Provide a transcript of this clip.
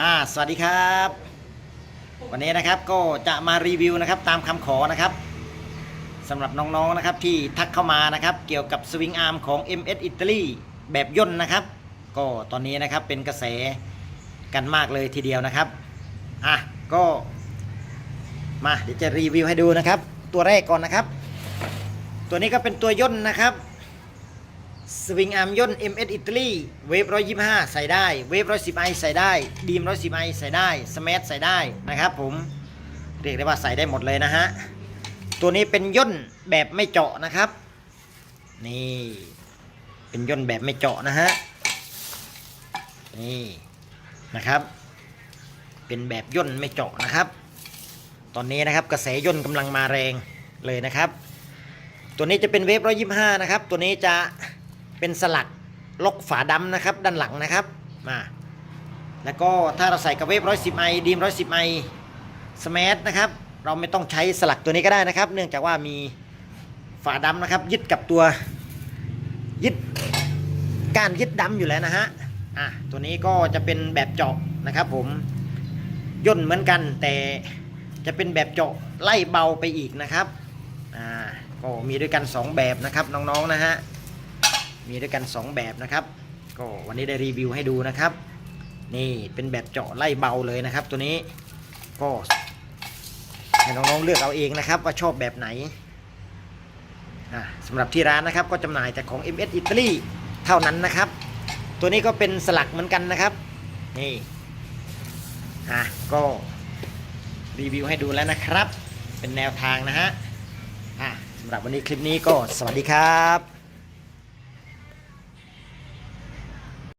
อ่าสวัสดีครับ วันนี้นะครับก็จะมารีวิวนะครับตามคำขอนะครับสำหรับน้องๆนะครับที่ทักเข้ามานะครับเกี่ยวกับสวิงอาร์มของ MS Italy แบบย่นนะครับ ก็ตอนนี้นะครับเป็นกระแสกันมากเลยทีเดียวนะครับอะก็ มาเดี๋ยวจะรีวิวให้ดูนะครับ ตัวแรกก่อนนะครับ ตัวนี้ก็เป็นตัวย่นนะครับ สวิงอาร์มย่น MS Italy เวฟ125ใส่ได้ เวฟ110ไอใส่ได้ ดีม110ไอใส่ได้สมัใส่ได้นะครับผมเรียกได้ว่าใส่ได้หมดเลยนะฮะ ตัวนี้เป็นย่นแบบไม่เจาะนะครับ นี่เป็นย่นแบบไม่เจาะนะฮะ นี่นะครับ เป็นแบบย่นไม่เจาะนะครับ ตอนนี้นะครับกระแสย่นกำลังมาแรงเลยนะครับ ตัวนี้จะเป็นเวฟ125นะครับ ตัวนี้จะ เป็นสลักล็อกฝาดำนะครับด้านหลังนะครับมาแล้วก็ถ้าเราใส่กับเวฟ110ไอดีม110ไอสมาร์ทนะครับ เราไม่ต้องใช้สลักตัวนี้ก็ได้นะครับ เนื่องจากว่ามีฝาดำนะครับ ยึดกับตัวยึดก้านยึดดำอยู่แล้วนะฮะอะตัวนี้ก็จะเป็นแบบเจาะนะครับ ผมย่นเหมือนกันแต่จะเป็นแบบเจาะไล่เบาไปอีกนะครับอ่าก็มีด้วยกัน 2 แบบนะครับน้องๆนะฮะ มีด้วยกัน 2 แบบนะครับ ก็วันนี้ได้รีวิวให้ดูนะครับ นี่เป็นแบบเจาะไล่เบาเลยนะครับ ตัวนี้ก็ให้น้องๆเลือกเอาเองนะครับ ว่าชอบแบบไหนอ่าสำหรับที่ร้านนะครับก็จำหน่ายแต่ของ MS Italy เท่านั้นนะครับ ตัวนี้ก็เป็นสลักเหมือนกันนะครับ นี่อะก็รีวิวให้ดูแล้วนะครับ เป็นแนวทางนะฮะอะสำหรับวันนี้คลิปนี้ก็สวัสดีครับ